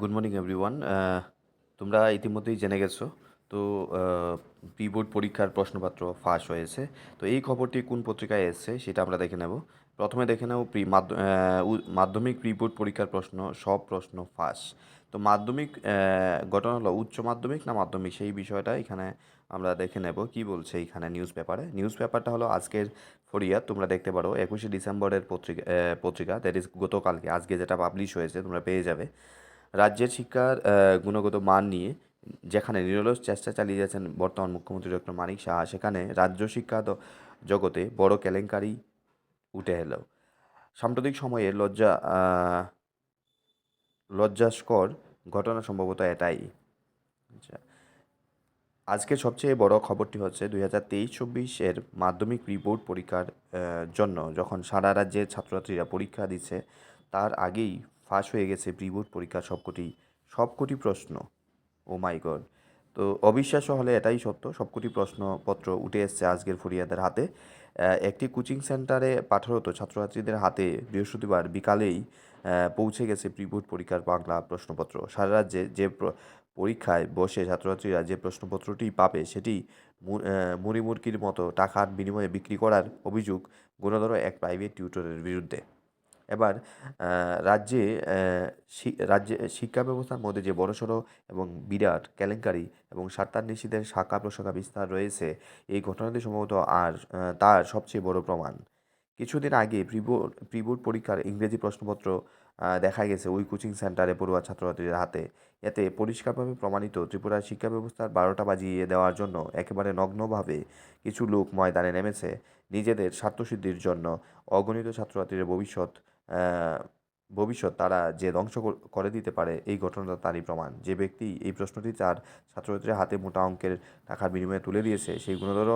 Good morning everyone তোমরা ইতিমধ্যেই জেনে গেছো, তো প্রি বোর্ড পরীক্ষার প্রশ্নপত্র ফাঁস হয়েছে। তো এই খবরটি কোন পত্রিকায় এসেছে সেটা আমরা দেখে নেব। প্রথমে দেখে নেব প্রি, মাধ্য- মাধ্যমিক প্রি বোর্ড পরীক্ষার প্রশ্ন, সব প্রশ্ন ফাঁস। তো মাধ্যমিক ঘটনা হলো উচ্চ মাধ্যমিক না মাধ্যমিক, সেই বিষয়টা এখানে আমরা দেখে নেব কি বলছে এখানে নিউজ পেপারে নিউজ পেপারটা হলো আজকের ফরিয়া তোমরা দেখতে পারো, একুশে ডিসেম্বরের পত্রিকা পত্রিকা দ্যাট ইজ গতকালকে, আজকে যেটা পাবলিশ হয়েছে তোমরা পেয়ে যাবে। রাজ্যের শিক্ষার গুণগত মান নিয়ে যেখানে নিরলস চেষ্টা চালিয়ে যাচ্ছেন বর্তমান মুখ্যমন্ত্রী ডক্টর মানিক সাহা সেখানে রাজ্য শিক্ষা জগতে বড় কেলেঙ্কারি উঠে এলো। সাম্প্রতিক সময়ে লজ্জা লজ্জাস্কর ঘটনা সম্ভবত এটাই। আচ্ছা আজকের সবচেয়ে বড় খবরটি হচ্ছে দুই হাজার তেইশ চব্বিশের মাধ্যমিক রিপোর্ট পরীক্ষার জন্য যখন সারা রাজ্যের ছাত্রছাত্রীরা পরীক্ষা দিচ্ছে, তার আগেই ফাঁস হয়ে গেছে প্রি বোর্ড পরীক্ষার সবকটি সবকটি প্রশ্ন। Oh my god. তো অবিশ্বাস্য হলে এটাই সত্য, সবকটি প্রশ্নপত্র উঠে এসছে আজকের ফরিয়াদের হাতে। একটি কোচিং সেন্টারে পাঠরত ছাত্রছাত্রীদের হাতে বৃহস্পতিবার বিকালেই পৌঁছে গেছে প্রি বোর্ড পরীক্ষার বাংলা প্রশ্নপত্র। সারা রাজ্যে যে পরীক্ষায় বসে ছাত্রছাত্রীরা যে প্রশ্নপত্রটি পাবে সেটি মুড়ি মুরগির মতো টাকার বিনিময়ে বিক্রি করার অভিযোগ গুণধর এক প্রাইভেট টিউটরের বিরুদ্ধে। এবার রাজ্যে রাজ্যে, শিক্ষা ব্যবস্থার মধ্যে যে বড়সড় এবং বিরাট কেলেঙ্কারি এবং স্বার্থান্বেষীদের শাখা প্রশাখা বিস্তার রয়েছে, এই ঘটনাটি সম্ভবত আর তার সবচেয়ে বড় প্রমাণ। কিছুদিন আগে প্রিবোর্ড প্রিবোর্ড পরীক্ষার ইংরেজি প্রশ্নপত্র দেখা গেছে ওই কোচিং সেন্টারে পড়ুয়া ছাত্রছাত্রীদের হাতে। এতে পরিষ্কারভাবে প্রমাণিত ত্রিপুরার শিক্ষা ব্যবস্থার বারোটা বাজিয়ে দেওয়ার জন্য একেবারে নগ্নভাবে কিছু লোক ময়দানে নেমেছে। নিজেদের স্বার্থসিদ্ধির জন্য অগণিত ছাত্রছাত্রীদের ভবিষ্যৎ ভবিষ্যৎ তারা যে ধ্বংস করে দিতে পারে, এই ঘটনাটা তারই প্রমাণ। যে ব্যক্তি এই প্রশ্নটি তার ছাত্রছাত্রীর হাতে মোটা অঙ্কের টাকার বিনিময়ে তুলে দিয়েছে, সেই গুণধর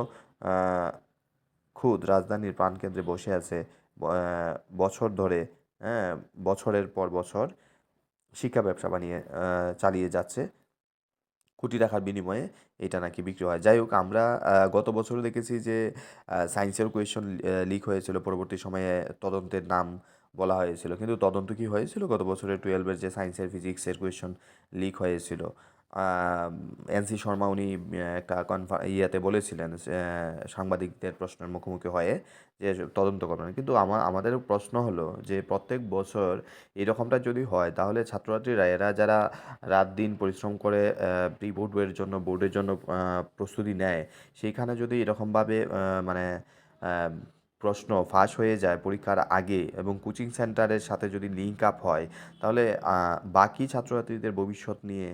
খুদ রাজধানীর প্রাণকেন্দ্রে বসে আছে বছর ধরে হ্যাঁ বছরের পর বছর শিক্ষা ব্যবসা বানিয়ে চালিয়ে যাচ্ছে। কোটি টাকার বিনিময়ে এটা নাকি বিক্রি হয়। যাই হোক, আমরা গত বছরও দেখেছি যে সায়েন্সের কোয়েশন লিক হয়েছিল। পরবর্তী সময়ে তদন্তের নাম বলা হয়েছিল। কিন্তু তদন্ত কি হয়েছিল? গত বছরের টুয়েলভের যে সায়েন্সের ফিজিক্সের কোয়েশন লিক হয়েছিল। এনসি শর্মা উনি একটা কনফা ইয়েতে বলেছিলেন সাংবাদিকদের প্রশ্নের মুখোমুখি হয়ে যে তদন্ত করবেন। কিন্তু আমার আমাদের প্রশ্ন হলো যে প্রত্যেক বছর এরকমটা যদি হয়, তাহলে ছাত্রছাত্রীরা, এরা যারা রাত দিন পরিশ্রম করে প্রি বোর্ডের জন্য বোর্ডের জন্য প্রস্তুতি নেয়, সেইখানে যদি এরকমভাবে মানে প্রশ্ন ফাঁস হয়ে যায় পরীক্ষার আগে এবং কোচিং সেন্টারের সাথে যদি লিঙ্ক আপ হয়, তাহলে বাকি ছাত্রছাত্রীদের ভবিষ্যৎ নিয়ে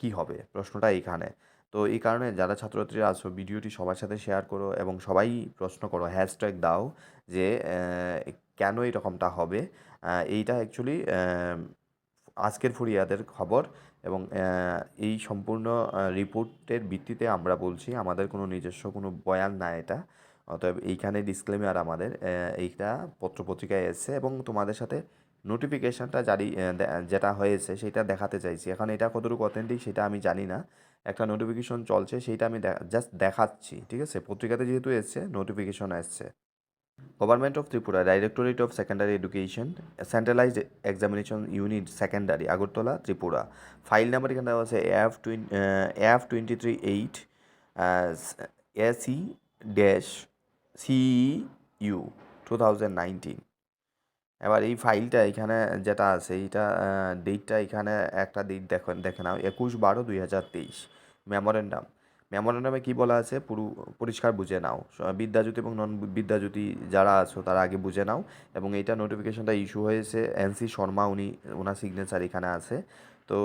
কি হবে? প্রশ্নটা এইখানে। তো এই কারণে যারা ছাত্রছাত্রীরা আছো, ভিডিওটি সবার সাথে শেয়ার করো এবং সবাই প্রশ্ন করো হ্যাশট্যাগ দাও যে কেন এরকমটা হবে? এইটা অ্যাকচুয়ালি আজকের ফুরিয়াদের খবর এবং এই সম্পূর্ণ রিপোর্টের ভিত্তিতে আমরা বলছি, আমাদের কোনো নিজস্ব কোনো বয়ান না এটা। অতএব এইখানে ডিসক্লেমার আমাদের এইটা পত্রপত্রিকায় এসেছে এবং তোমাদের সাথে নোটিফিকেশানটা জারি যেটা হয়েছে সেটা দেখাতে চাইছি। এখন এটা কতটুকু অথেন্টিক সেটা আমি জানি না। একটা নোটিফিকেশন চলছে সেইটা আমি জাস্ট দেখাচ্ছি, ঠিক আছে? পত্রিকাতে যেহেতু এসছে নোটিফিকেশন এসছে। Government of Tripura directorate of secondary education centralised examination unit secondary Agartala Tripura. File number এখানে আছে F Twain F twenty three eight AC dash CU two thousand nineteen এবার এই ফাইলটা এখানে যেটা আছে, এইটা ডেটটা এখানে একটা ডেট দেখেন দেখে নাও, একুশ বারো দুই হাজার তেইশ মেমোরেন্ডাম মেমোরেন্ডামে কী বলা আছে? পুরো, পরিষ্কার বুঝে নাও। বিদ্যাজ্যোতি এবং নন বিদ্যাজ্যোতি যারা আছো, তারা আগে বুঝে নাও। এবং এইটা নোটিফিকেশনটা ইস্যু হয়েছে এনসি শর্মা, উনি ওনার সিগনেচার এখানে আছে। তো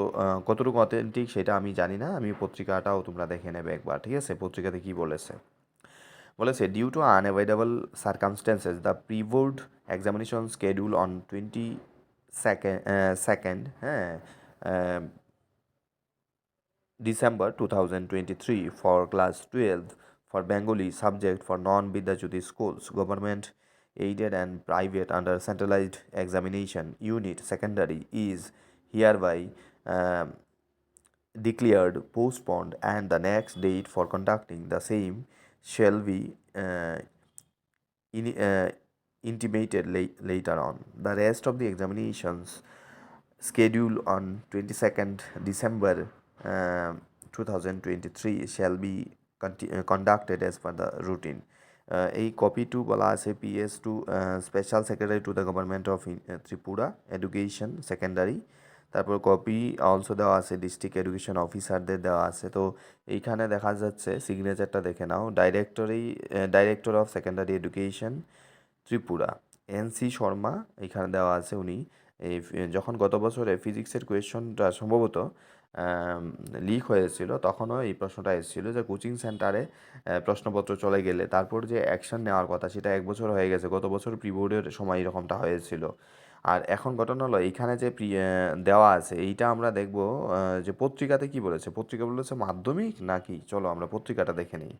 কতটুকু অথেন্টিক সেটা আমি জানি না, আমি পত্রিকাটাও তোমরা দেখে নেবে একবার, ঠিক আছে? পত্রিকাতে কী বলেছে। বলেছে due to unavoidable circumstances the pre board examination schedule on twenty second second হ্যাঁ December 2023 for class 12 for Bengali subject for non-Vidyajyoti schools, government aided and private under centralized examination unit secondary is hereby um, declared postponed and the next date for conducting the same shall be uh, in, uh, intimated la- later on. The rest of the examinations schedule on 22nd December uh, 2023 shall be uh, conducted as per the routine. Uh, এই copy to বলা আছে PS to special secretary to the government of Tripura education secondary তারপর copy also দেওয়া আছে district education অফিসারদের দেওয়া আছে। তো এইখানে দেখা যাচ্ছে সিগনেচারটা দেখে নাও। Directory director of secondary education Tripura. N C Sharma এখানে দেওয়া আছে উনি। এই যখন গত বছরে ফিজিক্সের কোয়েশনটা সম্ভবত লিক হয়েছিল, তখনও এই প্রশ্নটা এসেছিল যে কোচিং সেন্টারে প্রশ্নপত্র চলে গেলে তারপর যে অ্যাকশন নেওয়ার কথা, সেটা এক বছর হয়ে গেছে। গত বছর প্রি বোর্ডের সময় এরকমটা হয়েছিল। আর এখন ঘটনা হলো এইখানে যে দেওয়া আছে, এইটা আমরা দেখব যে পত্রিকাতে কি বলেছে? পত্রিকা বলেছে মাধ্যমিক নাকি? চলো আমরা পত্রিকাটা দেখে নিই।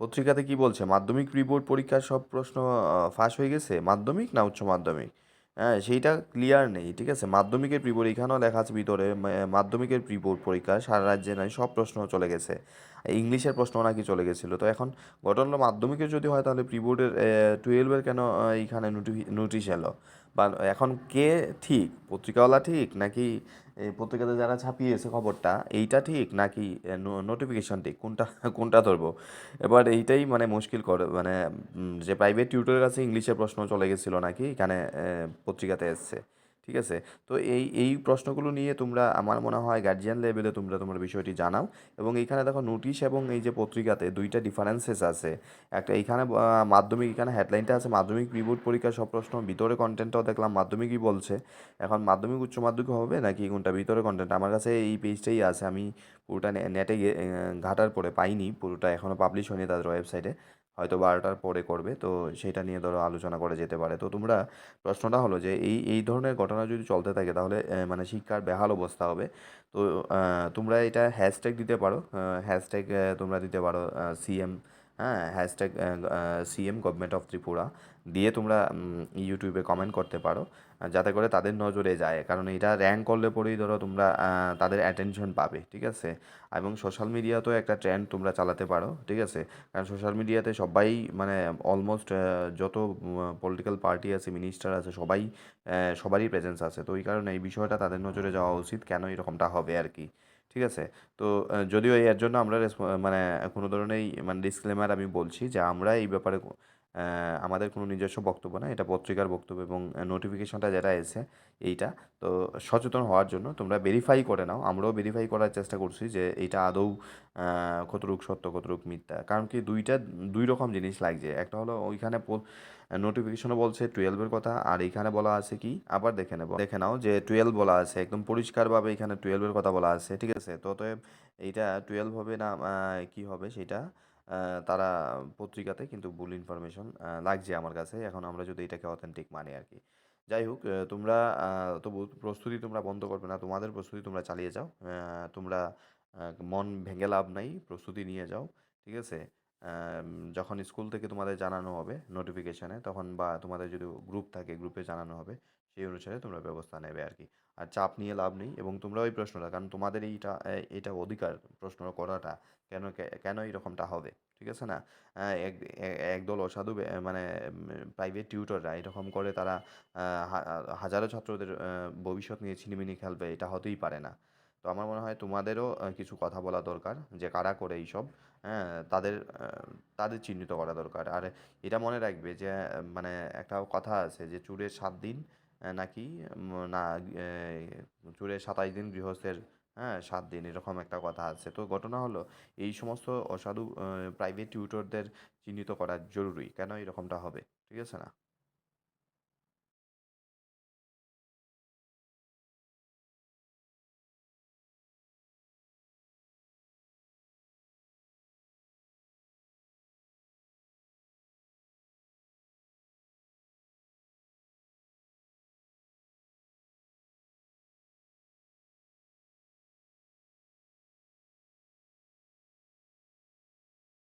পত্রিকাতে কি বলছে? মাধ্যমিক রিবোর্ড পরীক্ষার সব প্রশ্ন ফাঁস হয়ে গেছে? মাধ্যমিক না উচ্চ মাধ্যমিক? হ্যাঁ সেইটা ক্লিয়ার নেই, ঠিক আছে? মাধ্যমিকের প্রি এখানেও লেখা আছে ভিতরে মাধ্যমিকের প্রি বোর্ড পরীক্ষা সারা রাজ্যে নাই, সব প্রশ্ন চলে গেছে। ইংলিশের প্রশ্ন নাকি চলে গেছিল। তো এখন ঘটনা মাধ্যমিকের যদি হয়, তাহলে প্রি বোর্ডের টুয়েলভের কেন এইখানে এইখানে নোটিশ এলো? বা এখন কে ঠিক? পত্রিকাওয়ালা ঠিক নাকি এই পত্রিকাতে যারা ছাপিয়েছে খবরটা, এইটা ঠিক নাকি নোটিফিকেশন ঠিক? কোনটা কোনটা ধরবো? এবার এইটাই মানে মুশকিল করে মানে যে প্রাইভেট টিউটরের কাছে ইংলিশের প্রশ্ন চলে গেছিল নাকি? এখানে পত্রিকাতে এসছে। ঠিক আছে? তো এই এই প্রশ্নগুলো নিয়ে তোমরা, আমার মনে হয় গার্জিয়ান লেভেলে তোমরা তোমার বিষয়টি জানাও। এবং এইখানে দেখো নোটিশ এবং এই যে পত্রিকাতে দুইটা ডিফারেন্সেস আছে। একটা এইখানে মাধ্যমিক, এখানে হেডলাইনটা আছে, মাধ্যমিক প্রিবোর্ড পরীক্ষার সব প্রশ্ন, ভিতরে কন্টেন্টটাও দেখলাম, মাধ্যমিকই বলছে। এখন মাধ্যমিক, উচ্চ মাধ্যমিক হবে নাকি কোনটা? ভিতরে কন্টেন্ট আমার কাছে এই পেজটাই আছে, আমি পুরোটা নেটে ঘাটার পরে পাইনি, পুরোটা এখনও পাবলিশ হয়নি তাদের ওয়েবসাইটে হয়তো বারোটার পরে করবে। তো সেটা নিয়ে ধরো আলোচনা করা যেতে পারে। তো তোমরা প্রশ্নটা হলো যে এই এই ধরনের ঘটনা যদি চলতে থাকে তাহলে মানে শিক্ষার বেহাল অবস্থা হবে। তো তোমরা এটা হ্যাশট্যাগ দিতে পারো। হ্যাশট্যাগ তোমরা দিতে পারো সিএম হ্যাঁ hashtag CM government of Tripura দিয়ে তোমরা ইউটিউবে কমেন্ট করতে পারো, যাতে করে তাদের নজরে যায়। কারণ এটা র্যাঙ্ক করলে পরেই ধরো তোমরা তাদের অ্যাটেনশন পাবে, ঠিক আছে? এবং সোশ্যাল মিডিয়াতেও একটা ট্রেন্ড তোমরা চালাতে পারো, ঠিক আছে? কারণ সোশ্যাল মিডিয়াতে সবাই মানে অলমোস্ট যত পলিটিক্যাল পার্টি আছে মিনিস্টার আছে, সবাই সবারই প্রেজেন্স আছে। তো ওই কারণে এই বিষয়টা তাদের নজরে যাওয়া উচিত, কেন এরকমটা হবে আর কি? ঠিক আছে? তো যদিও এর জন্য আমরা মানে কোনো ধরনের মানে ডিসক্লেমার আমি বলছি যে আমরা এই ব্যাপারে আমাদের কোনো নিজস্ব বক্তব্য না, এটা পত্রিকার বক্তব্য এবং নোটিফিকেশনটা যেটা এসে এইটা। তো সচেতন হওয়ার জন্য তোমরা ভেরিফাই করে নাও। আমরাও ভেরিফাই করার চেষ্টা করছি যে এইটা আদৌ কতটুক সত্য, কতটুক মিথ্যা। কারণ কি দুইটা, দুই রকম জিনিস লাগছে। একটা হলো ওইখানে নোটিফিকেশনও বলছে টুয়েলভের কথা, আর এইখানে বলা আছে কি? আবার দেখে নেব। দেখে নাও যে টুয়েলভ বলা আছে, একদম পরিষ্কারভাবে এখানে টুয়েলভের কথা বলা আছে, ঠিক আছে? তো অতএব এইটা টুয়েলভ হবে না কি হবে সেটা তারা পত্রিকাতে কিন্তু ভুল ইনফরমেশন লাগছে আমার কাছে। এখন আমরা যদি এটাকে অথেন্টিক মানি আর কি। যাই হোক তোমরা তবু প্রস্তুতি তোমরা বন্ধ করবে না, তোমাদের প্রস্তুতি তোমরা চালিয়ে যাও। তোমরা মন ভেঙে লাভ নাই, প্রস্তুতি নিয়ে যাও, ঠিক আছে? যখন স্কুল থেকে তোমাদের জানানো হবে নোটিফিকেশানে তখন বা তোমাদের যদি গ্রুপ থাকে গ্রুপে জানানো হবে সেই অনুসারে তোমরা ব্যবস্থা নেবে আর কি আর চাপ নিয়ে লাভ নেই এবং তোমরা ওই প্রশ্নটা, কারণ তোমাদের এইটা এটা অধিকার প্রশ্ন করাটা কেন কেন এরকমটা হবে? ঠিক আছে না? এক, একদল অসাধু মানে প্রাইভেট টিউটররা এরকম করে তারা হাজারো ছাত্রদের ভবিষ্যৎ নিয়ে ছিনিমিনি খেলবে, এটা হতেই পারে না। তো আমার মনে হয় তোমাদেরও কিছু কথা বলা দরকার যে কারা করে এইসব হ্যাঁ তাদের তাদের চিহ্নিত করা দরকার। আর এটা মনে রাখবে যে মানে একটা কথা আছে যে চুরের সাত দিন নাকি না চুরে সাতাশ দিন গৃহস্থের হ্যাঁ সাত দিন, এরকম একটা কথা আছে। তো ঘটনা হলো, এই সমস্ত অসাধু প্রাইভেট টিউটরদের চিহ্নিত করা জরুরি। কেন এরকমটা হবে? ঠিক আছে না?